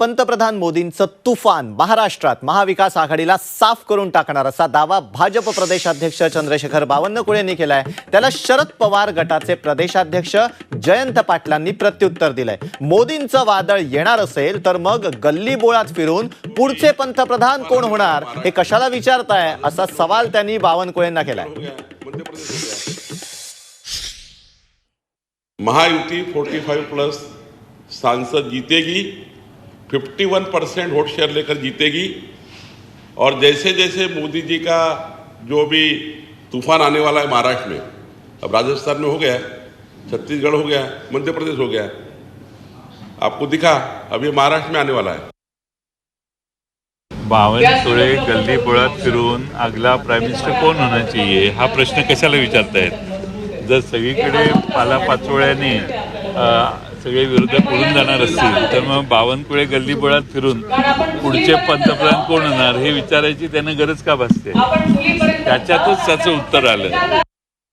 पंतप्रधान मोदींचं तुफान महाराष्ट्रात महाविकास आघाडीला साफ करून टाकणार असा दावा भाजप प्रदेशाध्यक्ष चंद्रशेखर बावनकुळे यांनी केलाय. त्याला शरद पवार गटाचे प्रदेशाध्यक्ष जयंत पाटलांनी प्रत्युत्तर दिलंय. मोदींचं वादळ येणार असेल तर मग गल्ली बोळात फिरून पुढचे पंतप्रधान कोण होणार हे कशाला विचारताय असा सवाल त्यांनी बावनकुळेंना केलाय. महायुती फोर्टी फाईव्ह प्लस सांसद जीतेगी 51 परसेंट वोट शेयर लेकर जीतेगी। और जैसे जैसे मोदी जी का जो भी तूफ़ान आने वाला है महाराष्ट्र में अब राजस्थान में हो गया छत्तीसगढ़ हो गया मध्य प्रदेश हो गया। आपको दिखा अब ये महाराष्ट्र में आने वाला है। बावनकुळे गल्ली बोळात फिरून अगला प्राईम मिनिस्टर कोण होना चाहिए? हा प्रश्न कशाला विचारतायत? जर सगळीकडे अ, सगळे विरोधक पळून जाणार असतील तर मग बावनकुळे गल्ली बोळात फिरून पुढचे पंतप्रधान कोण होणार हे विचारायची त्यांना गरज का भासते? त्याच्यातच त्याचं उत्तर आलं.